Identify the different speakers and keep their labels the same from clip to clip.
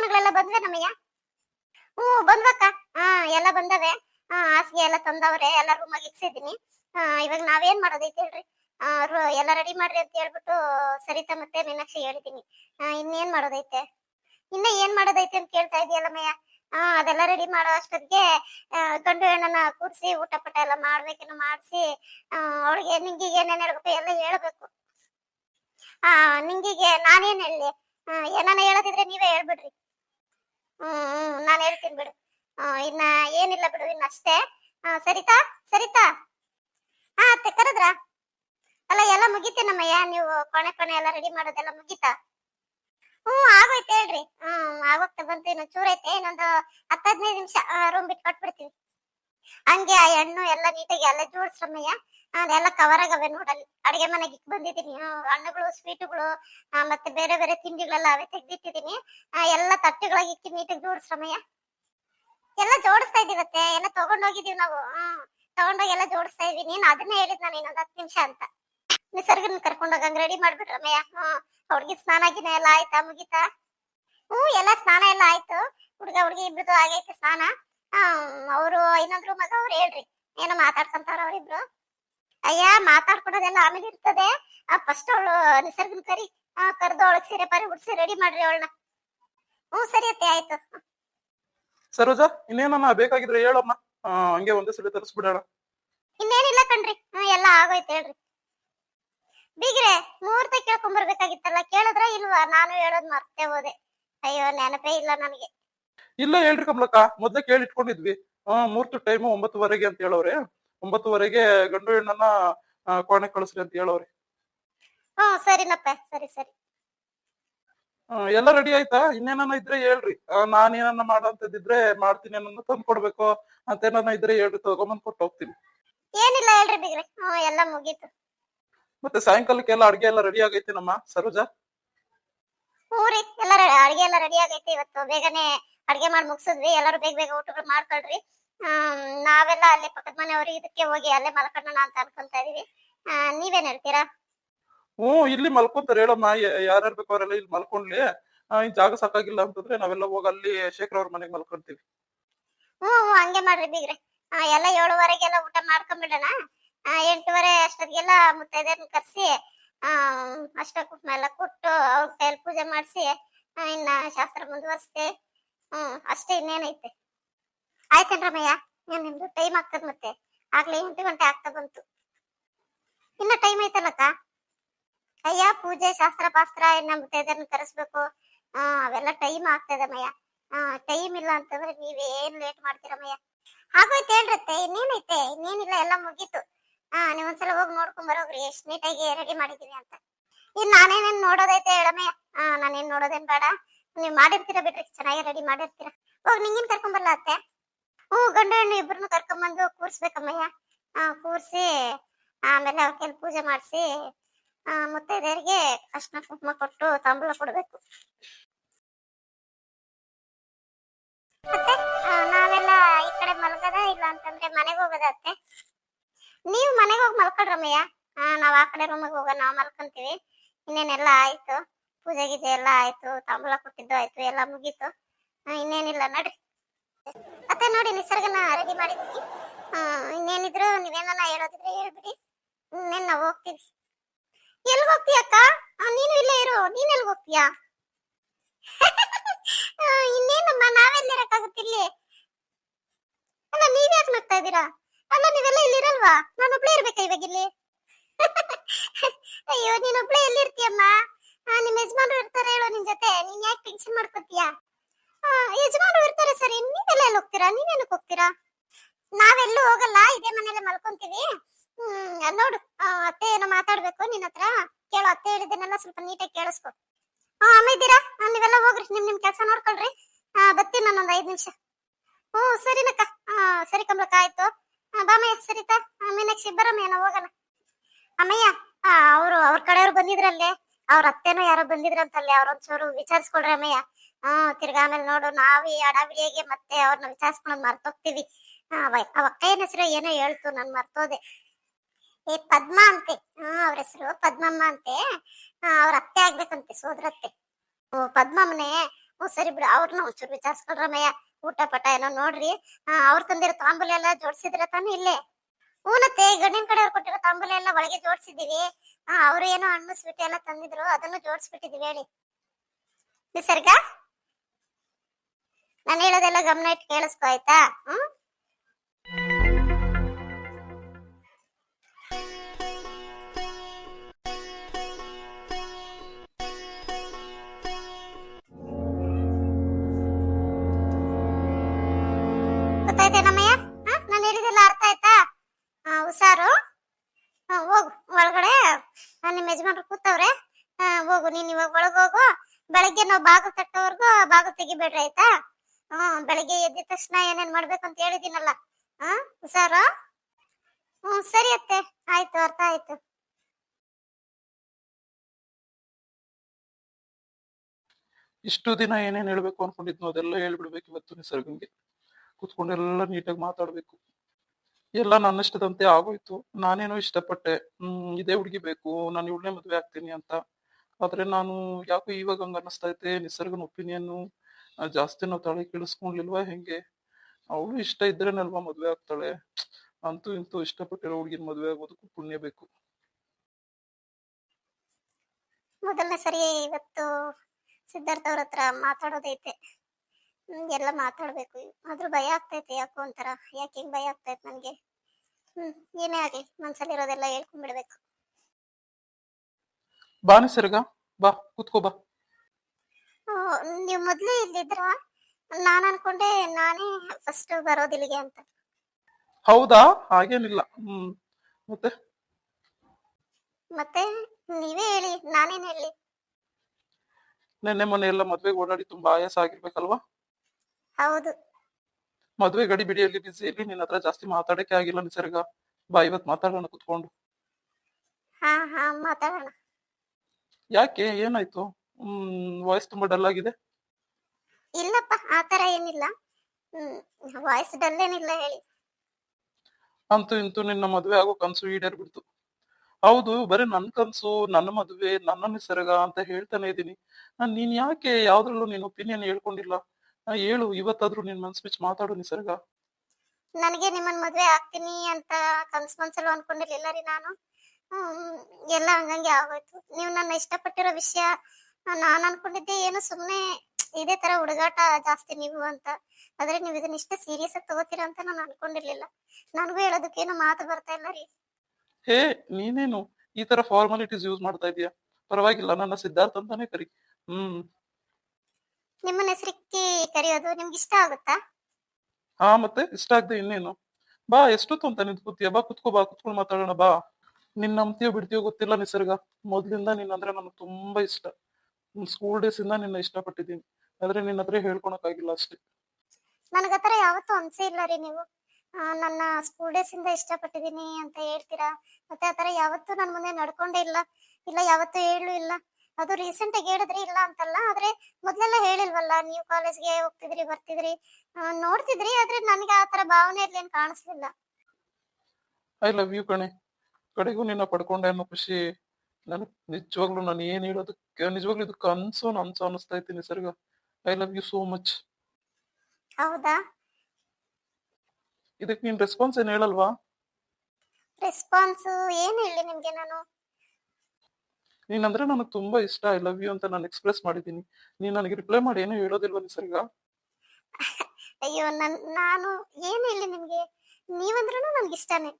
Speaker 1: ಸಾಮಾನುಗಳೆಲ್ಲ ಬಂದ್ವೆ ನಮ್ಮಯ್ಯ? ಹ್ಞೂ, ಬಂದ್ವಕ್ಕ. ಹಾ, ಎಲ್ಲ ಬಂದವೆ. ಹಾ, ಹಾಸಿಗೆ ಎಲ್ಲ ತಂದವ್ರೆ, ಎಲ್ಲ ರೂಮಾಗಿ ಇಕ್ಸಿದೀನಿ ಹಾ, ಇವಾಗ ನಾವೇನ್ ಮಾಡೋದೈತೆ ಹೇಳ್ರಿ? ಎಲ್ಲ ರೆಡಿ ಮಾಡ್ರಿ ಅಂತ ಹೇಳ್ಬಿಟ್ಟು ಸರಿತಾ ಮತ್ತೆ ಮೀನಾಕ್ಷಿ ಹೇಳಿದೀನಿ. ಇನ್ನೇನ್ ಮಾಡೋದೈತೆ? ಇನ್ನ ಏನ್ ಮಾಡೋದೈತೆ ಅಂತ ಕೇಳ್ತಾ ಇದೆಯಲ್ಲಮ್ಮಯ್ಯ ಹಾ, ಅದೆಲ್ಲ ರೆಡಿ ಮಾಡೋ ಅಷ್ಟೊತ್ತಿಗೆ ಗಂಡು ಹೆಣ್ಣನ್ನ ಕೂರಿಸಿ, ಊಟ ಪಟ ಎಲ್ಲ ಮಾಡ್ಬೇಕೇನೋ ಮಾಡಿಸಿ ಅವಳಿಗೆ ನಿಂಗಿಗೆ ಏನೇನ್ ಹೇಳ್ಬೇಕು ಎಲ್ಲ ಹೇಳ್ಬೇಕು. ಆ, ನಿಂಗಿಗೆ ನಾನೇನ್ ಹೇಳಿ? ಏನಾನ ಹೇಳೋದಿದ್ರೆ ನೀವೇ ಹೇಳ್ಬಿಡ್ರಿ. ಹ್ಮ್ ನಾನ್ ಹೇಳ್ತೀನಿ ಬಿಡು. ಇನ್ನ ಏನಿಲ್ಲ ಬಿಡು, ಇನ್ನ ಅಷ್ಟೇ. ಸರಿತಾ? ಸರಿತಾ? ಹಾ, ಅತ್ತೆ, ಕರೆದ್ರ? ಅಲ್ಲ, ಎಲ್ಲ ಮುಗಿತೇನಮ್ಮಯ್ಯ ನೀವು ಕೊನೆ ಕೊನೆ ಎಲ್ಲ ರೆಡಿ ಮಾಡೋದೆಲ್ಲ ಮುಗಿತಾ? ಹ್ಮ್ ಆಗೋಯ್ತು ಹೇಳ್ರಿ. ಹ್ಮ್, ಆಗೋಗ್ತಾ ಬಂತು, ಇನ್ನೊಂದ್ ಚೂರ್ ಐತೆ, ಇನ್ನೊಂದು ಹತ್ತು ಹದಿನೈದು ನಿಮಿಷ ರೂಮ್ ಬಿಟ್ಟು ಕೊಟ್ಬಿಡ್ತೀವಿ ಹಂಗೆ ಆ ಹಣ್ಣು ಎಲ್ಲ ನೀಟಾಗಿ ಎಲ್ಲ ಜೋಡಿಸ್ರಮ್ಮಯ್ಯ. ಅದೆಲ್ಲ ಕವರ್ ಆಗವೆ ನೋಡಲ್ಲಿ. ಅಡಿಗೆ ಮನೆಗೆ ಬಂದಿದ್ದೀನಿ. ಹಣ್ಣುಗಳು ಸ್ವೀಟುಗಳು ಮತ್ತೆ ಬೇರೆ ಬೇರೆ ತಿಂಡಿಗಳೆಲ್ಲ ಅವೇ ತೆಗ್ದಿಟ್ಟಿದ್ದೀನಿ. ಎಲ್ಲ ತಟ್ಟೆಗಳಿಗೆ ಇಕ್ಕಿ ನೀಟಾಗಿ ಜೋಡಿಸ್ರಮ್ಮಯ್ಯ ಎಲ್ಲ ಜೋಡಿಸ್ತಾ ಇದೀವತ್ತೆ. ಎಲ್ಲ ತಗೊಂಡೋಗಿದೀವಿ ನಾವು. ಹ್ಮ್ ತಗೊಂಡೋಗಿ ಎಲ್ಲ ಜೋಡಿಸ್ತಾ ಇದೀವಿ. ನೀನು ಅದನ್ನೇ ಹೇಳಿದ್ ನಾನು ಇನ್ನೊಂದ್ ಹತ್ತು ನಿಮಿಷ ಅಂತ. ನಿಸರ್ಗನ್ ಕರ್ಕೊಂಡೋಗ ಹೋಗಂಗ ರೆಡಿ ಮಾಡ್ಬಿಟ್ರಮ್ಮಯ್ಯ ಹ್ಮ್, ಅವ್ರಿಗೆ ಸ್ನಾನ ಗಿನ ಎಲ್ಲ ಆಯ್ತಾ, ಮುಗಿತಾ? ಹ್ಮ್, ಎಲ್ಲ ಸ್ನಾನ ಎಲ್ಲ ಆಯ್ತು. ಹುಡುಗ, ಹುಡ್ಗಿ ಇಬ್ರದ್ದು ಆಗೈತೆ ಸ್ನಾನ. ಅವರು ಇನ್ನೊಂದ್ರು ಮಗ, ಅವ್ರು ಹೇಳ್ರಿ. ಏನೋ ಮಾತಾಡ್ಕೊಂತಾರ ಅವ್ರಿಬ್ರು. ಅಯ್ಯ ಮಾತಾಡ್ಕೊಡೋದೆಲ್ಲ ಆಮೇಲೆ ಇರ್ತದೆ. ಫಸ್ಟ್ ಅವಳು ನಿಸರ್ಗನ್ ಕರಿ. ಆ ಕರ್ದು ಅವಳಗ್ ಸೀರೆ ಪಾರಿ ಉಡ್ಸಿ ರೆಡಿ ಮಾಡ್ರಿ ಅವಳನ್ನ. ಹ್ಮ್ ಸರಿ ಅತ್ತೆ ಆಯ್ತು.
Speaker 2: ಸರೋಜ ಇನ್ನೇನನ್ನ ಬೇಕಾಗಿದ್ರೆ ಹೇಳಮ್ಮ ಹಂಗೆ ಒಂದೇ ಸಲ ತರಿಸ್ಬಿಡೋಣ.
Speaker 1: ಇನ್ನೇನಿಲ್ಲ ಕಣ್ರಿ. ಎಲ್ಲ ಆಗೋಯ್ತು ಹೇಳ್ರಿ. ಬೀಗ್ರೆ ಮುಹೂರ್ತ ಕೇಳ್ಕೊಂಬರ್ಬೇಕಾಗಿತ್ತಲ್ಲ ಕೇಳಿದ್ರ ಇಲ್ವಾ? ನಾನು ಹೇಳೋದ್ ಮರ್ತೇ ಹೋದೆ. ಅಯ್ಯೋ ನೆನಪೇ ಇಲ್ಲ ನನಗೆ.
Speaker 2: ಇಲ್ಲ ಹೇಳ್ರಿ ಕಮಲಕ್ಕ ಮೊದ್ಲೇ ಕೇಳಿ ಇಟ್ಕೊಂಡಿದ್ವಿ ಮುಹೂರ್ತ ಟೈಮ್ ಒಂಬತ್ತುವರೆಗೆ ಅಂತ ಹೇಳವ್ರೆ. ಒಂಬತ್ತುವರೆಗೆ ಗಂಡು ಹೆಣ್ಣನ್ನ ಕೋಣೆ ಕಳಿಸ್ರಿ ಅಂತ ಹೇಳೋರಿ
Speaker 1: ಹ್ಮ್ ಸರಿನಪ್ಪ ಸರಿ ಸರಿ.
Speaker 2: ಆ, ಎಲ್ಲ ರೆಡಿ ಆಯ್ತಾ? ಇನ್ನೇನನ್ನ ಇದ್ರೆ ಹೇಳ್ರಿ. ನಾನು ನಾನ್ ಏನನ್ನ ಮಾಡಂತದಿದ್ರೆ ಮಾಡ್ತೀನಿ ಏನನ್ನ ತಂದ್ ಕೊಡ್ಬೇಕು. ಅಂತ ಏನನ್ನ ಇದ್ರೆ ಹೇಳ್ರಿ ತಗೊಂಬಂದ್ ಕೊಟ್ಟು ಹೋಗ್ತೀನಿ.
Speaker 1: ಏನಿಲ್ಲ ಹೇಳ್ರಿ ಬಿಗ್ರೆ ಹ್ಮ್ ಎಲ್ಲ ಮುಗೀತು.
Speaker 2: ಮತ್ತೆ ಸಾಯಂಕಾಲಕ್ಕೆಲ್ಲ ಅಡ್ಗೆ ಎಲ್ಲ ರೆಡಿ ಆಗೈತಿ ನಮ್ಮ ಸರೋಜಾ?
Speaker 1: ಹ್ಞೂ ರೀ ಎಲ್ಲ ಅಡ್ಗೆ ಎಲ್ಲ ರೆಡಿ ಆಗೈತಿ ಇವತ್ತು. ಬೇಗನೆ ಅಡಿಗೆ ಮಾಡಿ ಮುಗಿಸಿದ್ವಿ. ಎಲ್ಲರೂ ಬೇಗ ಬೇಗ ಊಟಗಳು ಮಾಡ್ಕೊಳ್ರಿ. ನಾವೆಲ್ಲ ಅಲ್ಲಿ ಪಕ್ಕದ ಮನೆಯವರು ಇದಕ್ಕೆ ಹೋಗಿ ಅಲ್ಲೇ ಮಲ್ಕೊಳ್ಳೋಣ ಅಂತ ಅನ್ಕೊಂತ ಇದೀವಿ. ನೀವೇನ್ ಹೇಳ್ತೀರಾ?
Speaker 2: ಹ್ಮ್ ಇಲ್ಲಿ ಮಲ್ಕೊಂತಾರೆ. ಹೇಳಮ್ಮ ಯಾರ್ಯಾರು ಬೇಕು ಅವರೆಲ್ಲ ಇಲ್ಲಿ ಮಲ್ಕೊಂಡ್ಲಿ ಈ ಜಾಗ ಸಾಕಾಗಿಲ್ಲ ಅಂತಂದ್ರೆ ನಾವೆಲ್ಲ ಹೋಗಿ ಅಲ್ಲಿ ಶೇಖರ್ ಅವ್ರ ಮನೆಗೆ ಮಲ್ಕೊಂತೀವಿ.
Speaker 1: ಹ್ಞೂ ಹ್ಞೂ ಹಂಗೆ ಮಾಡ್ರಿ ಬೀಗ್ರೆ. ಆ, ಎಲ್ಲ ಏಳುವರೆಗೆಲ್ಲ ಊಟ ಮಾಡ್ಕೊಂಡ್ಬಿಡೋಣ ಆ, ಎಂಟೂವರೆ ಅಷ್ಟೊತ್ತಿಗೆಲ್ಲ ಮುತ್ತೈದೆಯರ್ನ ಕರ್ಸಿ ಅಷ್ಟ ಕುಟ್ಮ ಎಲ್ಲ ಕೊಟ್ಟು ಅವ್ರ ಕೈಯಲ್ಲಿ ಪೂಜೆ ಮಾಡಿಸಿ ಇನ್ನ ಶಾಸ್ತ್ರ ಮುಂದುವರಿಸ್ತೆ ಹ್ಮ್ ಅಷ್ಟೇ ಇನ್ನೇನೈತೆ. ಆಯ್ತೇನ್ರಮ್ಮಯ್ಯ ಏನ್ ನಿಮ್ದು ಟೈಮ್ ಆಗ್ತದ ಮತ್ತೆ. ಆಗ್ಲೇ ಎಂಟು ಗಂಟೆ ಆಗ್ತಾ ಬಂತು. ಇನ್ನ ಟೈಮ್ ಐತಲ್ಲಕ್ಕ? ಅಯ್ಯ, ಪೂಜೆ, ಶಾಸ್ತ್ರ, ಪಾಸ್ತ್ರ ನಮ್ಮ ಮುತ್ತೈದೆಯರ್ನ ಕರೆಸ್ಬೇಕು ಆ, ಅವೆಲ್ಲ ಟೈಮ್ ಆಗ್ತದಮ್ಮಯ್ಯ ಆ ಟೈಮ್ ಇಲ್ಲ ಅಂತಂದ್ರೆ ನೀವೇನ್ ಲೇಟ್ ಮಾಡ್ತೀರಮ್ಮಯ್ಯ ಆಗೋಯ್ತು ಹೇಳ್ರತ್ತೆ, ಇನ್ನೇನೈತೆ? ಇನ್ನೇನಿಲ್ಲ, ಎಲ್ಲ ಮುಗೀತು. ಹಾ ನೀವ್ ಒಂದ್ಸಲ ಹೋಗಿ ನೋಡ್ಕೊಂಡ್ ಬರೋಗ್ರಿ, ಎಷ್ಟ್ ನೀಟಾಗಿ ರೆಡಿ ಮಾಡಿದೀನಿ ಅಂತ. ಇನ್ ನಾನೇನೇನ್ ನೋಡೋದೈತೆ ಹೇಳಮ್ಮಯ್ಯ ಹಾ ನಾನೇನ್ ನೋಡೋದೇನ್ ಬೇಡ. ನೀವ್ ಮಾಡಿರ್ತೀರ ಬಿಡ್ರಿ, ಚೆನ್ನಾಗಿ ರೆಡಿ ಮಾಡಿರ್ತೀರ. ಹೋಗ್, ನಿಂಗಿನ್ ಕರ್ಕೊಂಡ್ ಅತ್ತೆ? ಹ್ಞೂ ಗಂಡ ಹೆಣ್ಣು ಇಬ್ರನ್ನು ಕರ್ಕೊಂಬಂದು ಕೂರಿಸ್ಬೇಕಮ್ಮಯ್ಯ. ಕೂರಿಸಿ ಆಮೇಲೆ ಅವ್ರ ಕೈಲಿ ಪೂಜೆ ಮಾಡಿಸಿ ಮುತ್ತೈದೆಯರಿಗೆ ಅರ್ಶಿನ ಕುಂಕುಮ ಕೊಟ್ಟು ತಾಂಬೂಲ ಕೊಡಬೇಕು. ಮತ್ತೆ ನಾವೆಲ್ಲ ಈ ಕಡೆ ಮಲಗದ ಇಲ್ಲ ಅಂತಂದ್ರೆ ಮನೆಗೆ ಹೋಗೋದ ಅತ್ತೆ? ನೀವು ಮನೆಗೆ ಹೋಗಿ ಮಲ್ಕೊಳ್ರಮ್ಮಯ್ಯ ನಾವ್ ಆ ಕಡೆ ರೂಮಿಗೆ ಹೋಗ ನಾವು ಮಲ್ಕೊಂತೀವಿ. ಇನ್ನೇನೆಲ್ಲ ಆಯ್ತು? ಪೂಜೆ ಗೀಜೆ ಎಲ್ಲ ಆಯ್ತು, ತಾಂಬೂಲ ಕೊಟ್ಟಿದ್ದು ಆಯ್ತು, ಎಲ್ಲ ಮುಗೀತು. ಇನ್ನೇನಿಲ್ಲ, ನಡ್ರಿ. ಮತ್ತೆ ನೋಡಿ ನಿಸರ್ಗನ ರೆಡಿ ಮಾಡಿದ್ವಿ ಆ, ಇನ್ನೇನಿದ್ರು ನೀವೇನ ಹೇಳೋದಿದ್ರೆ ಹೇಳ್ಬಿಡಿ. ಇನ್ನೇನು ನಾವು ಹೋಗ್ತೀವಿ. ಎಲ್ಲಿ ಹೋಗ್ತೀಯ ಅಕ್ಕ? ನೀನು ಇಲ್ಲೇ ಇರು. ನೀನ್ ಎಲ್ಗ್ ಹೋಗ್ತೀಯಾ? ಇನ್ನೇನಮ್ಮ ನಾವೆಲ್ಲ ಇಲ್ಲಿ? ಅಲ್ಲ ನೀವ್ ಯಾಕೆ ನಗ್ತಾ ಇದ್ದೀರಾ? ಅಲ್ಲ ನೀವೆಲ್ಲ ಇಲ್ಲಿ ಇರಲ್ವಾ ನಾನು ಒಬ್ಳೆ ಇರ್ಬೇಕಾ ಇವಾಗ ಇಲ್ಲಿ? ಅಯ್ಯೋ ನೀನ್ ಒಬ್ಳೆ ಎಲ್ಲಿ ಇರ್ತೀಯಮ್ಮ ಆ, ನಿಮ್ ಯಜಮಾನ್ರು ಇರ್ತಾರೆ ಹೇಳೋ ನಿನ್ ಜೊತೆ. ನೀನ್ ಯಾಕೆ ಟೆನ್ಷನ್ ಮಾಡ್ಕೊತೀಯ? ಯಜಮಾನ್ರು ಇರ್ತಾರೆ ಸರಿ ನೀವೆಲ್ಲ ಎಲ್ಲಿ ಹೋಗ್ತೀರಾ? ನೀವೇನಕ್ಕೆ ಹೋಗ್ತೀರಾ? ನಾವೆಲ್ಲೂ ಹೋಗಲ್ಲ, ಇದೇ ಮನೇಲೆ ಮಲ್ಕೊಂತೀವಿ. ನೋಡು ಅತ್ತೆ ಏನೋ ಮಾತಾಡ್ಬೇಕು ನಿನ್ನ ಹತ್ರ. ಕೇಳು, ಅತ್ತೆ ಹೇಳಿದ್ದನ್ನೆಲ್ಲ ಸ್ವಲ್ಪ ನೀಟಾಗಿ ಕೇಳಿಸ್ಕೊ. ಹಾ ಅಮ್ಮಿದ್ದೀರಾ ನೀವೆಲ್ಲ ಹೋಗ್ರಿ, ನಿಮ್ ನಿಮ್ ಕೆಲಸ ನೋಡ್ಕೊಳ್ರಿ. ಬರ್ತೀನಿ ನಾನು ನಾನೊಂದ್ ಐದ್ ನಿಮಿಷ. ಹ್ಞೂ, ಸರಿನಕ್ಕ. ಸರಿ ಕಮಲಕ್ಕ, ಆಯ್ತು. ಬಾಮಯ್ಯ ಸರಿತಾ ಮೀನಾಕ್ಷಿ, ಬರಮ್ಮ, ಏನೋ ಹೋಗೋಣ. ಅಮ್ಮಯ್ಯ ಅವರು, ಅವ್ರ ಕಡೆಯವ್ರು ಬಂದಿದ್ರಲ್ಲೇ. ಅವ್ರ ಅತ್ತೆನೋ ಯಾರೋ ಬಂದಿದ್ರಂತಲ್ಲೇ ಅವ್ರೊಂಚೂರು ವಿಚಾರಿಸ್ಕೊಳ್ರಿ ಅಮ್ಮಯ್ಯ. ಹಾ ತಿರ್ಗಾ ಆಮೇಲೆ ನೋಡು ನಾವೇ ಅಡಾವಿಡಿಯಾಗೆ ಮತ್ತೆ ಅವ್ರನ್ನ ವಿಚಾರಿಸ್ಕೊಂಡು ಮರ್ತೋಗ್ತೀವಿ. ಆ, ಅವ ಅವ ಅಕ್ಕಯ್ಯನ ಹೆಸರು ಏನೋ ಹೇಳ್ತು ನಾನ್ ಮರ್ತೋದೆ. ಏ ಪದ್ಮ ಅಂತೆ. ಹಾ ಅವ್ರ ಹೆಸರು ಪದ್ಮಮ್ಮ ಅಂತೆ. ಅವ್ರ ಅತ್ತೆ ಆಗ್ಬೇಕಂತೆ ಸೋದ್ರತ್ತೆ ಓ ಪದ್ಮಮ್ಮನೆ? ಓ ಸರಿ ಬಿಡು ಅವ್ರನ್ನ ಒಂಚೂರು ವಿಚಾರಿಸ್ಕೊಳ್ರಮ್ಮಯ್ಯ ಊಟ ಪಟ ಏನೋ ನೋಡ್ರಿ. ಅವ್ರ್ ತಂದಿರೋ ತಾಂಬೂಲ ಎಲ್ಲ ಜೋಡಿಸಿದ್ರ ತಾನೇ ಇಲ್ಲೇ? ಹೂನತ್ತೆ ಗಂಡಿನ ಕಡೆಯವ್ರು ಕೊಟ್ಟಿರೋ ತಾಂಬೂಲ ಎಲ್ಲ ಒಳಗೆ ಜೋಡಿಸಿದೀವಿ ಅವ್ರು ಏನೋ ಹಣ್ಣು ಸ್ವೀಟ್ ಎಲ್ಲ ತಂದಿದ್ರು ಅದನ್ನು ಜೋಡಿಸ್ಬಿಟ್ಟಿದೀವಿ ಹೇಳಿ. ನಿಸರ್ಗ? ನಾನು ಹೇಳೋದೆಲ್ಲ ಗಮನ ಇಟ್ಟು ಕೇಳಿಸ್ಕೊ, ಆಯ್ತಾ? ಹ್ಮ್? ಹಾ? ನಾನು ಹೇಳಿದೆಲ್ಲ ಅರ್ಥ ಆಯ್ತಾ? ಹುಷಾರು? ಹೋಗು. ಒಳಗಡೆ ನಿಮ್ಮ ಯಜಮಾನ್ರು ಕೂತವ್ರೆ. ಹೋಗು. ನೀನು ಇವಾಗ ಒಳಗೋಗು ಬೆಳಗ್ಗೆ ನಾವು ಬಾಗಿಲು ತಟ್ಟೋವರೆಗೂ ಬಾಗಿಲು ತೆಗಿಬೇಡ್ರಿ, ಆಯ್ತಾ? ಹ್ಮ್ ಬೆಳಿಗ್ಗೆ ಎದ್ದ ತಕ್ಷಣ ಏನೇನ್ ಮಾಡ್ಬೇಕು ಅಂತ ಹೇಳಿದಿನಲ್ಲ. ಹಾ, ಹುಷಾರ? ಹ್ಮ್, ಸರಿ ಅತ್ತೆ. ಆಯ್ತು, ಅರ್ಥ ಆಯ್ತು.
Speaker 2: ಇಷ್ಟು ದಿನ ಏನೇನ್ ಹೇಳ್ಬೇಕು ಅನ್ಕೊಂಡಿದ್ನೋ ಅದೆಲ್ಲ ಹೇಳ್ಬಿಡ್ಬೇಕು ಇವತ್ತು ನಿಸರ್ಗಂಗೆ. ಕುತ್ಕೊಂಡು ಎಲ್ಲ ನೀಟಾಗಿ ಮಾತಾಡ್ಬೇಕು. ಎಲ್ಲ ನನ್ನಿಷ್ಟದಂತೆ ಆಗೋಯ್ತು. ನಾನೇನೋ ಇಷ್ಟಪಟ್ಟೆ. ಹ್ಮ್, ಇದೇ ಹುಡುಗಿ ಬೇಕು. ನಾನು ಇವಳನ್ನೇ ಮದ್ವೆ ಆಗ್ತೀನಿ ಅಂತ. ಆದ್ರೆ ನಾನು ಯಾಕೋ ಇವಾಗ ಹಂಗ ಅನ್ನಿಸ್ತಾ ಐತೆ ನಿಸರ್ಗನ ಒಪಿನಿಯನ್. ಜಾಸ್ತಿ ನಾವು ತಲೆ ಹೆಂಗೆ? ಅವಳು ಇಷ್ಟ ಇದ್ರೇನಲ್ವಾ ಮದ್ವೆ ಆಗ್ತಾಳೆ? ಅಂತೂ ಇಂತೂ ಇಷ್ಟಪಟ್ಟಿರೋ ಹುಡುಗಿನ ಮದ್ವೆ ಆಗೋದಕ್ಕೂ ಪುಣ್ಯ ಬೇಕು.
Speaker 1: ಮೊದಲನೇ ಸರಿ ಇವತ್ತು ಸಿದ್ಧಾರ್ಥ ಅವ್ರ ಹತ್ರ ಮಾತಾಡೋದೈತೆ. ನಂಗೆ ಎಲ್ಲ ಮಾತಾಡ್ಬೇಕು. ಆದ್ರೂ ಭಯ ಆಗ್ತೈತೆ ಯಾಕೋ ಒಂಥರ. ಯಾಕೆ ಹಿಂಗ್ ಭಯ ಆಗ್ತೈತೆ ನನ್ಗೆ? ಹ್ಮ್ ಏನೇ ಆಗ್ಲಿ ಮನ್ಸಲ್ಲಿರೋದೆಲ್ಲ ಹೇಳ್ಕೊಂಡ್ಬಿಡ್ಬೇಕು.
Speaker 2: ಬಾನಿ ಸರ್ಗ? ಬಾ ಕೂತ್ಕೋ ಬಾ.
Speaker 1: ನೀವ್ ಮೊದಲೇ ಇಲ್ಲಿದ್ರ? ನಾನು ಅನ್ಕೊಂಡೆ ನಾನೇ ಫಸ್ಟ್ ಬರೋದಿಲ್ಲಿಗೆ ಅಂತ.
Speaker 2: ಹೌದಾ? ಹಾಗೇನಿಲ್ಲ. ಹ್ಮ್. ಮತ್ತೆ?
Speaker 1: ಮತ್ತೆ ನೀವೇ ಹೇಳಿ ನಾನೇನ್ ಹೇಳಿ?
Speaker 2: ನೆನ್ನೆ ಮೊನ್ನೆ ಎಲ್ಲ ಮದ್ವೆಗೆ ಓಡಾಡಿ ತುಂಬಾ ಆಯಾಸ ಆಗಿರ್ಬೇಕಲ್ವಾ?
Speaker 1: ಹೌದು.
Speaker 2: ಮದ್ವೆ ಗಡಿ ಬಿಡಿಯಲ್ಲಿ ಬಿಸಿಯಲ್ಲಿ ನಿನ್ನ ಹತ್ರ ಜಾಸ್ತಿ ಮಾತಾಡಕ್ಕೆ ಆಗಿಲ್ಲ ನಿಸರ್ಗ. ಬಾ ಇವತ್ ಮಾತಾಡೋಣ ಕುತ್ಕೊಂಡು.
Speaker 1: ಹಾ ಹಾ ಮಾತಾಡೋಣ.
Speaker 2: ಯಾಕೆ? ಏನಾಯ್ತು? ವಾಯ್ಸ್ ತುಂಬಾ ಡಲ್ ಆಗಿದೆ.
Speaker 1: ಇಲ್ಲಪ್ಪ ಆತರ ಏನಿಲ್ಲ. ವಾಯ್ಸ್ ಡಲ್ ಏನಿಲ್ಲ ಹೇಳಿ.
Speaker 2: ಅಂತೂ ಇಂತೂ ನಿನ್ನ ಮದುವೆ ಆಗೋ ಕನ್ಸು ಈಡೇರ್ಬಿಡ್ತು. ಹೌದು ಬರೀ ನನ್ ಕನಸು ನನ್ನ ಮದುವೆ ನನ್ನ ನಿಸರ್ಗ ಅಂತ ಹೇಳ್ತಾನೆ ಇದೀನಿ ನಾನ್ ಯಾಕೆ ಯಾವ್ದ್ರಲ್ಲೂ ನೀನ್ ಒಪಿನಿಯನ್ ಹೇಳ್ಕೊಂಡಿಲ್ಲ? ಹೇಳು ಇವತ್ತಾದ್ರೂ ನಿನ್ ಮನ್ಸ್ ಬಿಚ್ಚಿ ಮಾತಾಡು ನಿಸರ್ಗ.
Speaker 1: ನನಗೆ ನಿಮ್ಮನ್ ಮದ್ವೆ ಆಗ್ತೀನಿ ಅಂತ ಕನ್ಸ್ ಮನ್ಸಲ್ಲೂ ಅನ್ಕೊಂಡಿರ್ಲಿಲ್ಲ ರೀ ನಾನು. ಎಲ್ಲ ಹಂಗಂಗೆ ಆಗೋಯ್ತು. ನೀವು ನನ್ನ ಇಷ್ಟಪಟ್ಟಿರೋ ವಿಷಯ ನಾನ್ ಅನ್ಕೊಂಡಿದ್ದೆ ಏನು ಸುಮ್ಮನೆ ಇದೇ ತರ ಹುಡುಗಾಟ ಜಾಸ್ತಿ ನೀವು ಅಂತ. ಆದ್ರೆ ನೀವು ಇದನ್ನ ಇಷ್ಟ ಸೀರಿಯಸ್ ಆಗಿ ತಗೋತೀರಾ ಅಂತ ನಾನು ಅನ್ಕೊಂಡಿರ್ಲಿಲ್ಲ. ನನಗೂ ಹೇಳೋದಕ್ಕೇನು ಮಾತು ಬರ್ತಾ ಇಲ್ಲ ರೀ.
Speaker 2: ಹೇ ನೀನೇನು ಈ ತರ ಫಾರ್ಮಾಲಿಟೀಸ್ ಯೂಸ್ ಮಾಡ್ತಾ ಇದೀಯಾ? ಪರವಾಗಿಲ್ಲ ನನ್ನ ಸಿದ್ಧಾರ್ಥ ಅಂತಾನೆ ಕರಿ. ಹ್ಮ್.
Speaker 1: ನಿಮ್ಮನ್ನ ಹೆಸರಿಕ್ಕಿ ಕರೆಯೋದು ನಿಮ್ಗೆ ಇಷ್ಟ ಆಗುತ್ತಾ?
Speaker 2: ಹಾ ಮತ್ತೆ ಇಷ್ಟ ಆಗದೆ ಇನ್ನೇನು. ಬಾ ಎಷ್ಟೊತ್ತು ಅಂತ ನಿಂತ್ಕೋತೀಯ? ಬಾ ಕುತ್ಕೋ ಬಾ ಕುತ್ಕೊಂಡು ಮಾತಾಡೋಣ ಬಾ. ನಿನ್ನ ನಂಬ್ತೀಯೋ ಬಿಡ್ತೀಯೋ ಗೊತ್ತಿಲ್ಲ ನಿಸರ್ಗ. ಮೊದ್ಲಿಂದ ನಿನ್ನ ಅಂದ್ರೆ ನನಗೆ ತುಂಬಾ ಇಷ್ಟ. ಸ್ಕೂಲ್ ಡೇಸ್ ಇಂದ ನಿನ್ನ ಇಷ್ಟಪಟ್ಟಿದ್ದೀನಿ. ಆದ್ರೆ ನಿನ್ನ ಹತ್ರ ಹೇಳ್ಕೊಳಕ್ಕಾಗಿಲ್ಲ ಅಷ್ಟೇ.
Speaker 1: ನನಗ ಆತರ ಯಾವತ್ತೂ ಅನ್ಸೇ ಇಲ್ಲ ರೀ ನೀವು. ಆ, ನನ್ನ ಸ್ಕೂಲ್ ಡೇಸ್ ಇಂದ ಇಷ್ಟಪಟ್ಟಿದೀನಿ ಅಂತ ಹೇಳ್ತೀರಾ? ಮತ್ತೆ ಆತರ ಯಾವತ್ತೂ ನನ್ನ ಮುಂದೆ ನಡ್ಕೊಂಡೇ ಇಲ್ಲ. ಇಲ್ಲ ಯಾವತ್ತೂ ಹೇಳು ಇಲ್ಲ. ಅದು ರೀಸೆಂಟ್ ಆಗಿ ಹೇಳಿದ್ರಿ ಇಲ್ಲ ಅಂತಲ್ಲ ಆದ್ರೆ ಮೊದ್ಲೆಲ್ಲ ಹೇಳಿಲ್ವಲ್ಲ ನೀವು ಕಾಲೇಜ್ಗೆ ಹೋಗ್ತಿದ್ರಿ ಬರ್ತಿದ್ರಿ. ನೋಡ್ತಿದ್ರಿ ಆದ್ರೆ ನನಗೆ ಆತರ ಭಾವನೆ ಇರ್ಲೇನ್ ಕಾಣಿಸ್ಲಿಲ್ಲ.
Speaker 2: ಐ ಲವ್ ಯು ಕಣೆ. ಕಡೆಗೂ ನಿನ್ನ ಪಡ್ಕೊಂಡೆ ಅನ್ನೋ ಖುಷಿ ನನಗ್ ನಿಜವಾಗ್ಲೂ ನಾನು ಏನ್ ಹೇಳೋದಕ್ಕೆ ನಿಜವಾಗ್ಲೂ ಇದು ಕನ್ಸು ನನ್ಸು ಅನಿಸ್ತಾ ಐತಿ Nisarga. I love you so much
Speaker 1: ಹೌದಾ?
Speaker 2: ಇದಕ್ಕೆ ನೀನ್ ರೆಸ್ಪಾನ್ಸ್ ಏನ್ ಹೇಳಲ್ವಾ?
Speaker 1: ರೆಸ್ಪಾನ್ಸ್ ಏನ್ ಹೇಳಿ ನಿಮ್ಗೆ ನಾನು?
Speaker 2: ನೀನಂದ್ರೆ ನನಗೆ ತುಂಬಾ ಇಷ್ಟ ಐ ಲವ್ ಯು ಅಂತ ನಾನು ಎಕ್ಸ್ಪ್ರೆಸ್ ಮಾಡಿದ್ದೀನಿ. ನೀನ್ ನನಗೆ ರಿಪ್ಲೈ ಮಾಡಿ ಏನು ಹೇಳೋದಿಲ್ವಾ ನಿಸರ್ಗ?
Speaker 1: ಅಯ್ಯೋ ನನ್ ನಾನು ಏನು ಹೇಳಿ ನಿಮ್ಗೆ? ನೀವಂದ್ರೂ ನನ್ಗೆ ಇಷ್ಟನೇ.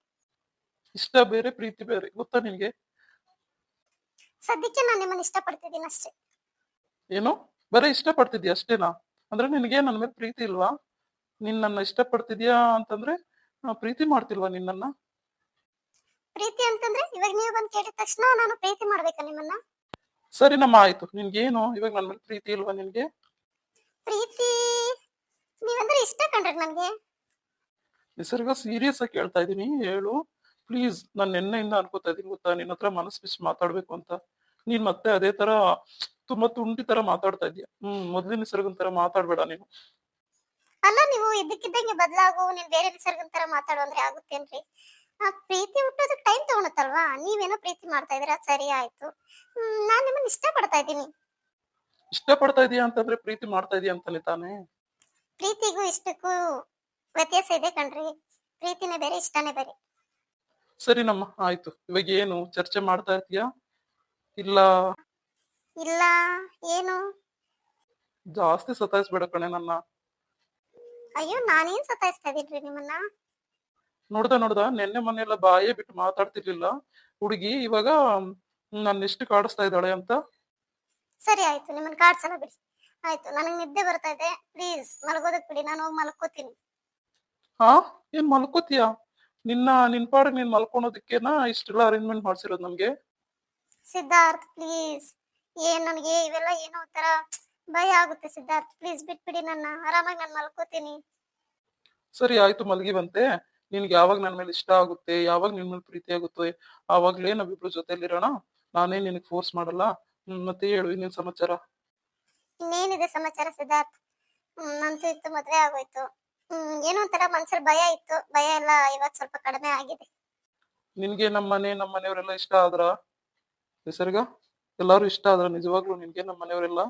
Speaker 2: ಇಷ್ಟ ಬೇರೆ ಪ್ರೀತಿ ಬೇರೆ ಗೊತ್ತಾ ನಿನ್ಗೆ?
Speaker 1: ಸದ್ಯಕ್ಕೆ ನಾನು ನಿಮ್ಮನ್ನ ಇಷ್ಟಪಡ್ತಿದ್ದೀನಿ ಅಷ್ಟೇ.
Speaker 2: ಏನು? ಬರೀ ಇಷ್ಟಪಡ್ತಿದ್ಯಾ ಅಷ್ಟೇನಾ? ಅಂದ್ರೆ ನಿನಗೆ ನನ್ನ ಮೇಲೆ ಪ್ರೀತಿ ಇಲ್ವಾ? ನೀನ್ ನನ್ನ ಇಷ್ಟಪಡ್ತಿದ್ಯಾ ಅಂತಂದ್ರೆ ಆ, ಪ್ರೀತಿ ಮಾಡ್ತಿಲ್ವಾ ನಿನ್ನನ್ನ?
Speaker 1: ಪ್ರೀತಿ ಅಂತಂದ್ರೆ ಇವಾಗ ನೀವು ಬಂದ್ ಕೇಳಿದ ತಕ್ಷಣ ನಾನು ಪ್ರೀತಿ ಮಾಡ್ಬೇಕಾ ನಿಮ್ಮನ್ನ?
Speaker 2: ಸರಿ ನಮ್ಮ ಆಯ್ತು. ನಿನ್ಗೇನು? ಇವಾಗ ನನ್ನ ಮೇಲೆ ಪ್ರೀತಿ ಇಲ್ವಾ ನಿನ್ಗೆ?
Speaker 1: ಪ್ರೀತಿ? ನೀವಂದ್ರೆ ಇಷ್ಟ ಕಂಡ್ರಿ ನನ್ಗೆ.
Speaker 2: ನಿಸರ್ಗ ಸೀರಿಯಸ್ ಆಗಿ ಕೇಳ್ತಾ ಇದೀನಿ ಹೇಳು. ಪ್ಲೀಸ್ ನಾನು ನಿನ್ನೆಯಿಂದ ಅನ್ಕೋತಾ ಇದೀನಿ ಗೊತ್ತಾ? ನಿನ್ನ ಹತ್ರ ಮನಸ್ಸು ಬಿಸಿ ಮಾತಾಡ್ಬೇಕು ಅಂತ. ನೀನ್ ಮತ್ತೆ ಅದೇ ತರ ತುಂಬಾ ತುಂಟಿ ತರ ಮಾತಾಡ್ತಾ ಇದೀಯ ಹ್ಮ್ ಮೊದಲಿನ ನಿಸರ್ಗನ್ ತರ ಮಾತಾಡ್ಬೇಡ ನೀನು.
Speaker 1: ಅಲ್ಲ ನೀವು ಇದಕ್ಕಿದ್ದಂಗೆ ಬದಲಾಗು ನೀನ್ ಬೇರೆ ನಿಸರ್ಗನ್ ತರ ಮಾತಾಡು ಅಂದ್ರೆ ಆಗುತ್ತೇನ್ರಿ? ಆ ಪ್ರೀತಿ ಹುಟ್ಟೋದಕ್ಕೆ ಟೈಮ್ ತಗೊಳತ್ತಲ್ವಾ? ನೀವೇನೋ ಪ್ರೀತಿ ಮಾಡ್ತಾ ಇದೀರಾ ಸರಿ ಆಯ್ತು. ನಾನ್ ನಿಮ್ಮನ್ನ ಇಷ್ಟ ಪಡ್ತಾ ಇದ್ದೀನಿ.
Speaker 2: ಇಷ್ಟಪಡ್ತಾ ಇದೀಯಾ ಅಂತಂದ್ರೆ ಪ್ರೀತಿ ಮಾಡ್ತಾ ಇದೀಯ ಅಂತಾನೆ ತಾನೇ?
Speaker 1: ಪ್ರೀತಿಗೂ ಇಷ್ಟಕ್ಕೂ ವ್ಯತ್ಯಾಸ ಇದೆ ಕಣ್ರಿ. ಪ್ರೀತಿನೇ ಬೇರೆ ಇಷ್ಟನೇ ಬೇರೆ.
Speaker 2: ಸರಿ ನಮ್ಮ ಆಯ್ತು. ಇವಾಗ ಏನು ಚರ್ಚೆ ಮಾಡ್ತಾ ಇರ್ತೀಯಾ ಇಲ್ಲ?
Speaker 1: ಇಲ್ಲ. ಏನು?
Speaker 2: ಜಾಸ್ತಿ ಸತಾಯಿಸ್ಬೇಡ ಕಣೆ ನನ್ನ.
Speaker 1: ಅಯ್ಯೋ ನಾನೇನ್ ಸತಾಯಿಸ್ತಾ ಇದ್ರಿ ನಿಮ್ಮನ್ನ?
Speaker 2: ನೋಡ್ದ ನೋಡ್ದ. ನೆನ್ನೆ ಮನೆಯೆಲ್ಲ ಬಾಯೇ ಬಿಟ್ಟು ಮಾತಾಡ್ತಿರ್ಲಿಲ್ಲ. ಹುಡುಗಿ ಇವಾಗ ನನ್ನ ಇಷ್ಟು ಕಾಡಿಸ್ತಾ ಇದ್ದಾಳೆ ಅಂತ.
Speaker 1: ಸರಿ ಆಯ್ತು. ನಿಮ್ಮನ್ನ ಕಾಡ್ಸಲ್ಲ ಬಿಡಿ. ಆಯ್ತು ನನಗ್ ನಿದ್ದೆ ಬರ್ತಾ ಇದೆ. ಪ್ಲೀಸ್ ಮಲಗೋದಕ್ ಬಿಡಿ. ನಾನು ಹೋಗಿ ಮಲ್ಕೋತೀನಿ.
Speaker 2: ಹಾ? ಏನ್ ಮಲ್ಕೋತೀಯಾ? ನಿನ್ನ ನಿನ್ ಪಾಡಿಗೆ ನೀನ್ ಮಲ್ಕೊಳೋದಕ್ಕೆ ಇಷ್ಟೆಲ್ಲ ಅರೇಂಜ್ಮೆಂಟ್ ಮಾಡ್ಸಿರೋದು ನಮ್ಗೆ?
Speaker 1: ಸಿದ್ಧಾರ್ಥ್ ಪ್ಲೀಸ್ ಏನ್ ನನಗೆ ಇವೆಲ್ಲ ಏನೋ ಒಂಥರ ಭಯ ಆಗುತ್ತೆ ಸಿದ್ಧಾರ್ಥ್. ಪ್ಲೀಸ್ ಬಿಟ್ಬಿಡಿ ನನ್ನ. ಆರಾಮಾಗಿ ನಾನು ಮಲ್ಕೋತೀನಿ.
Speaker 2: ಸರಿ ಆಯ್ತು ಮಲಗಿವಂತೆ. ನಿನ್ಗೆ ಯಾವಾಗ ನನ್ನ ಮೇಲೆ ಇಷ್ಟ ಆಗುತ್ತೆ ಯಾವಾಗ ನಿನ್ ಮೇಲೆ ಪ್ರೀತಿ ಆಗುತ್ತೆ ಆವಾಗ್ಲೇ ನಾವಿಬ್ರು ಜೊತೆಲಿರೋಣ ನಾನೇ ನಿನಗ್ ಫೋರ್ಸ್ ಮಾಡಲ್ಲ. ಹ್ಮ್, ಮತ್ತೆ ಹೇಳು ಇನ್ನೇನ್ ಸಮಾಚಾರ?
Speaker 1: ಇನ್ನೇನಿದೆ ಸಮಾಚಾರ ಸಿದ್ಧಾರ್ಥ್? ನಂತು ಇತ್ತು ಮದ್ವೆ ಆಗೋಯ್ತು. ಹ್ಮ್ ಏನೋ ಒಂಥರ ಮನ್ಸಲ್ಲಿ ಭಯ ಇತ್ತು. ಭಯ ಎಲ್ಲ ಇವತ್ತು ಸ್ವಲ್ಪ ಕಡಿಮೆ ಆಗಿದೆ.
Speaker 2: ನಿನ್ಗೆ ನಮ್ಮ ಮನೆ ನಮ್ಮ ಮನೆಯವರೆಲ್ಲ ಇಷ್ಟ ಆದ್ರ? ಹೆಸರ್ಗ? ಎಲ್ಲಾರು ಇಷ್ಟ ಆದ್ರ ನಿಜವಾಗ್ಲೂ ನಿನ್ಗೆ ನಮ್ಮ ಮನೆಯವರೆಲ್ಲ?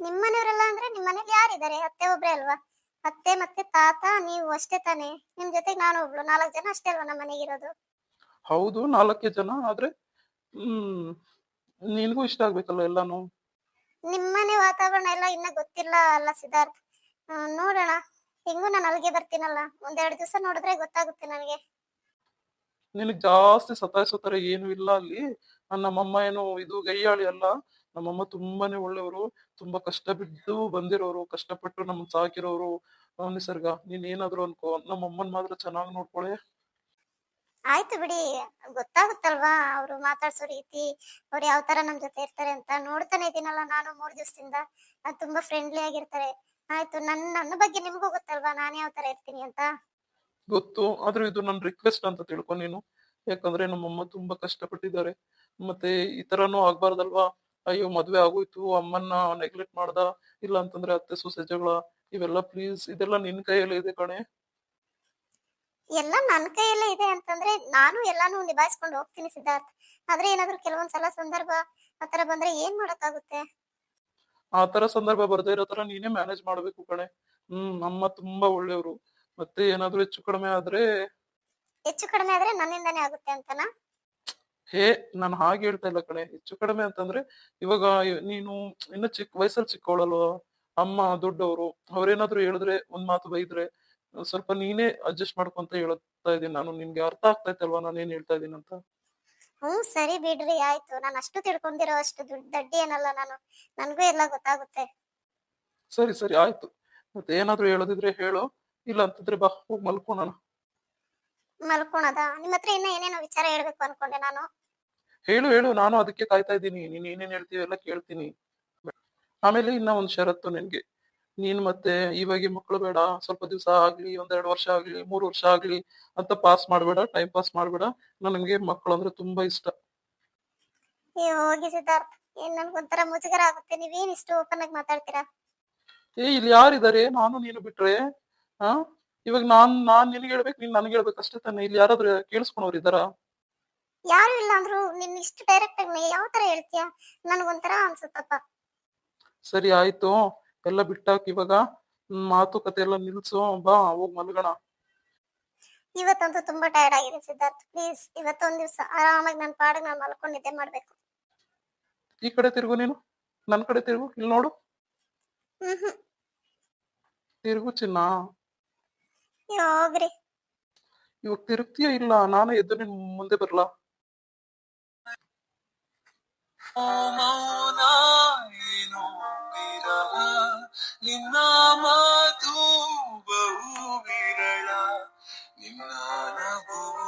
Speaker 1: ನಿಮ್ ಮನೆಯವರೆಲ್ಲ ಅಂದ್ರೆ ನಿಮ್ ಮನೇಲಿ ಯಾರಿದ್ದಾರೆ? ಅತ್ತೆ ಒಬ್ರೇ ಅಲ್ವಾ? ಅತ್ತೆ ಮತ್ತೆ ತಾತ ನೀವು ಅಷ್ಟೇ ತಾನೇ? ನಿಮ್ ಜೊತೆಗೆ ನಾನು ಒಬ್ಳು. ನಾಲ್ಕು ಜನ ಅಷ್ಟೇ ಅಲ್ವಾ ನಮ್ಮ ಮನೆಗಿರೋದು
Speaker 2: ಹೌದು ನಾಲ್ಕೇ ಜನ. ಆದ್ರೆ ಹ್ಮ್ ನಿನ್ಗೂ ಇಷ್ಟ ಆಗ್ಬೇಕಲ್ಲ ಎಲ್ಲಾನು?
Speaker 1: ನಿಮ್ಮನೆ ವಾತಾವರಣ ಎಲ್ಲ ಇನ್ನ ಗೊತ್ತಿಲ್ಲ ಅಲ್ಲ ಸಿದ್ಧಾರ್ಥ್. ಆ, ನೋಡೋಣ. ಹೆಂಗೂ ನಾನು ಅಲ್ಲಿಗೆ ಬರ್ತೀನಲ್ಲ? ಒಂದೆರಡು ದಿವಸ ನೋಡಿದ್ರೆ ಗೊತ್ತಾಗುತ್ತೆ ನನಗೆ.
Speaker 2: ನಿನಗ್ ಜಾಸ್ತಿ ಸತಾಯಿಸೋತರ ಏನು ಇಲ್ಲ ಅಲ್ಲಿ. ನಮ್ಮಮ್ಮ ಏನು ಇದು ಗೈಯಾಳಿ ಅಲ್ಲ. ನಮ್ಮಮ್ಮ ತುಂಬಾನೇ ಒಳ್ಳೆಯವರು. ತುಂಬಾ ಕಷ್ಟ ಬಿದ್ದು ಬಂದಿರೋರು ಕಷ್ಟಪಟ್ಟು ನಮ್ಮನ್ನ ಸಾಕಿರೋರು. ನಿಸರ್ಗ ನೀನ್ ಏನಾದ್ರು ಅನ್ಕೋ. ನಮ್ಮಮ್ಮನ್ ಮಾತ್ರ ಚೆನ್ನಾಗಿ ನೋಡ್ಕೊಳೆ.
Speaker 1: ಆಯ್ತು ಬಿಡಿ. ಗೊತ್ತಾಗುತ್ತಲ್ವಾ ಅವ್ರು ಮಾತಾಡ್ಸೋ ರೀತಿ? ಅವ್ರು ಯಾವ ತರ ನಮ್ ಜೊತೆ ಇರ್ತಾರೆ ಅಂತ ನೋಡ್ತಾನೆ ಇದೀನಲ್ಲ ನಾನು ಮೂರ್ ದಿವಸದಿಂದ. ತುಂಬಾ ಫ್ರೆಂಡ್ಲಿ ಆಗಿರ್ತಾರೆ. ಆಯ್ತು ನನ್ ನನ್ನ ಬಗ್ಗೆ ನಿಮ್ಗೂ ಗೊತ್ತಲ್ವಾ? ನಾನು ಯಾವ ತರ ಇರ್ತೀನಿ ಅಂತ?
Speaker 2: ಗೊತ್ತು. ಆದ್ರೂ ಇದು ನನ್ನ ರಿಕ್ವೆಸ್ಟ್ ಅಂತ ತಿಳ್ಕೊ ನೀನು. ಯಾಕಂದ್ರೆ ನಮ್ಮಮ್ಮ ತುಂಬಾ ಕಷ್ಟಪಟ್ಟಿದ್ದಾರೆ. ಮತ್ತೆ ಈ ತರನೂ ಆಗ್ಬಾರ್ದಲ್ವಾ? ಅಯ್ಯೋ ಮದ್ವೆ ಆಗೋಯ್ತು. ಅಮ್ಮನ್ನ ನೆಗ್ಲೆಕ್ಟ್ ಮಾಡ್ದ. ಇಲ್ಲ ಅಂತಂದ್ರೆ ಅತ್ತೆ ಸೊಸೆ ಜಗಳ. ಇವೆಲ್ಲ ಪ್ಲೀಸ್ ಇದೆಲ್ಲ ನಿನ್ ಕೈಯಲ್ಲಿ ಇದೆ ಕಣೆ.
Speaker 1: ಎಲ್ಲ ನನ್ನ ಕೈಯಲ್ಲೇ ಇದೆ ಅಂತಂದ್ರೆ ನಾನು ಎಲ್ಲಾನು ನಿಭಾಯಿಸ್ಕೊಂಡು ಹೋಗ್ತೀನಿ ಸಿದ್ಧಾರ್ಥ್. ಆದ್ರೆ ಏನಾದ್ರು ಕೆಲವೊಂದ್ಸಲ ಸಂದರ್ಭ ಆತರ ಬಂದ್ರೆ ಏನ್ ಮಾಡಕ್ಕಾಗುತ್ತೆ?
Speaker 2: ಆ ತರ ಸಂದರ್ಭ ಬರ್ದೇ ಇರೋ ತರ ನೀನೇ ಮ್ಯಾನೇಜ್ ಮಾಡ್ಬೇಕು ಕಣೆ. ಹ್ಮ್ ಅಮ್ಮ ತುಂಬಾ ಒಳ್ಳೆಯವರು. ಮತ್ತೆ ಏನಾದ್ರು ಹೆಚ್ಚು ಕಡಿಮೆ ಆದ್ರೆ?
Speaker 1: ಹೆಚ್ಚು ಕಡಿಮೆ ಆದ್ರೆ ನನ್ನಿಂದಾನೇ ಆಗುತ್ತೆ ಅಂತನಾ?
Speaker 2: ಹೇ ನಾನು ಹಾಗೆ ಹೇಳ್ತಾ ಇಲ್ಲ ಕಣೆ. ಹೆಚ್ಚು ಕಡಿಮೆ ಅಂತಂದ್ರೆ ಇವಾಗ ನೀನು ಇನ್ನು ಚಿಕ್ಕ ವಯಸ್ಸಲ್ಲಿ ಚಿಕ್ಕವಳಲ್ವ ಅಮ್ಮ ದೊಡ್ಡವರು ಅವ್ರೇನಾದ್ರು ಹೇಳಿದ್ರೆ ಒಂದ್ ಮಾತು ಬೈದ್ರೆ ಸ್ವಲ್ಪ ನೀನೇ ಅಡ್ಜಸ್ಟ್ ಮಾಡ್ಕೊಂತ ಹೇಳ್ತಾ ಇದೀನಿ ನಾನು. ನಿನ್ಗೆ ಅರ್ಥ ಆಗ್ತೈತಲ್ವಾ ನಾನು ಏನ್ ಹೇಳ್ತಾ ಇದೀನಿ ಅಂತ?
Speaker 1: ಹ್ಮ್ ಸರಿ ಬಿಡ್ರಿ ಆಯ್ತು. ನಾನು ಅಷ್ಟು ತಿಳ್ಕೊಂಡಿರೋ ಅಷ್ಟು ದುಡ್ಡು ದಡ್ಡಿ ಏನಲ್ಲ ನಾನು. ನನಗೂ ಎಲ್ಲ ಗೊತ್ತಾಗುತ್ತೆ.
Speaker 2: ಸರಿ ಸರಿ ಆಯ್ತು. ಮತ್ತೆ ಏನಾದ್ರು ಹೇಳೋದಿದ್ರೆ ಹೇಳು. ಇಲ್ಲ ಅಂತಂದ್ರೆ ಬಾ ಹೋಗಿ ಮಲ್ಕೊಳೋಣ.
Speaker 1: ಮಲ್ಕೊಳದ? ನಿಮ್ಮ ಹತ್ರ ಇನ್ನ ಏನೇನೋ ವಿಚಾರ ಹೇಳ್ಬೇಕು ಅನ್ಕೊಂಡೆ ನಾನು.
Speaker 2: ಹೇಳು ಹೇಳು. ನಾನು ಅದಕ್ಕೆ ಕಾಯ್ತಾ ಇದ್ದೀನಿ. ನೀನ್ ಏನೇನ್ ಹೇಳ್ತೀವಿ ಎಲ್ಲ ಕೇಳ್ತೀನಿ. ಆಮೇಲೆ ಇನ್ನ ಒಂದ್ ಷರತ್ತು ನಿನ್ಗೆ. ನೀನ್ ಮತ್ತೆ ಇವಾಗ ಮಕ್ಕಳು ಬೇಡ ಸ್ವಲ್ಪ ದಿವಸ ಆಗ್ಲಿ ಒಂದೆರಡು ವರ್ಷ ಆಗ್ಲಿ ಮೂರು ವರ್ಷ ಆಗ್ಲಿ ಅಂತ ಪಾಸ್ ಮಾಡ್ಬೇಡ ಟೈಮ್ ಪಾಸ್ ಮಾಡ್ಬೇಡ. ನನಗೆ ಮಕ್ಕಳು ಅಂದ್ರೆ ತುಂಬಾ ಇಷ್ಟ.
Speaker 1: ಏ ಹೋಗಿ ಸಿದ್ಧಾರ್ಥ್ ಏನ್ ನನ್ಗೊಂಥರ ಮುಜುಗರ ಆಗುತ್ತೆ. ನೀವೇನ್ ಇಷ್ಟು ಓಪನ್ ಆಗಿ ಮಾತಾಡ್ತೀರಾ?
Speaker 2: ಏ ಇಲ್ಲಿ ಯಾರಿದ್ದಾರೆ ನಾನು ನೀನು ಬಿಟ್ರೆ ಹಾ ಇವಾಗ ನಾನ್ ನಾನ್ ನಿನಗೆ ಹೇಳ್ಬೇಕು ನೀನ್ ನನಗೆ ಹೇಳ್ಬೇಕು ಅಷ್ಟೇ ತಾನೆ. ಇಲ್ಲಿ ಯಾರಾದ್ರೂ ಕೇಳಿಸ್ಕೊಂಡವ್ರು ಇದಾರ
Speaker 1: ಯಾರು ಇಲ್ಲ ಅಂದ್ರು ನಿನ್ ಇಷ್ಟು ಡೈರೆಕ್ಟ್ ಆಗಿ ಯಾವ ತರ ಹೇಳ್ತೀಯ? ನನ್ಗೊಂಥರ ಅನ್ಸುತ್ತಪ್ಪ.
Speaker 2: ಸರಿ ಆಯ್ತು. ಎಲ್ಲ ಬಿಟ್ಟಾಕ್ ಇವಾಗ ಮಾತುಕತೆ ಎಲ್ಲ ನಿಲ್ಸೋ ಬಾ ಹೋಗ್ ಮಲ್ಗಣ.
Speaker 1: ಇವತ್ತಂತೂ ತುಂಬಾ ಟೈರ್ಡ್ ಆಗಿದೆ ಸಿದ್ಧಾರ್ಥ್. ಪ್ಲೀಸ್ ಇವತ್ತೊಂದ್ ದಿವ್ಸ ಆರಾಮಾಗಿ ನನ್ನ ಪಾಡಿಗೆ ನಾನು ಮಲ್ಕೊಂಡು ನಿದ್ದೆ ಮಾಡ್ಬೇಕು.
Speaker 2: ಈ ಕಡೆ ತಿರುಗು ನೀನು ನನ್ ಕಡೆ ತಿರುಗು ಇಲ್ಲಿ ನೋಡು. ತಿರುಗು ಚಿನ್ನ.
Speaker 1: ಹೋಗ್ರಿ.
Speaker 2: ಇವಾಗ ತಿರುಗ್ತೀಯ ಇಲ್ಲ? ನಾನು ಎದ್ದು ನಿನ್ ಮುಂದೆ ಬರ್ಲಾ?
Speaker 3: ಮೌನ. ಏನೋ ವಿರಹ ನಿನ್ನ ಮಾತು ಬಹು ವಿರಳ. ನಿನ್ನ ನಗು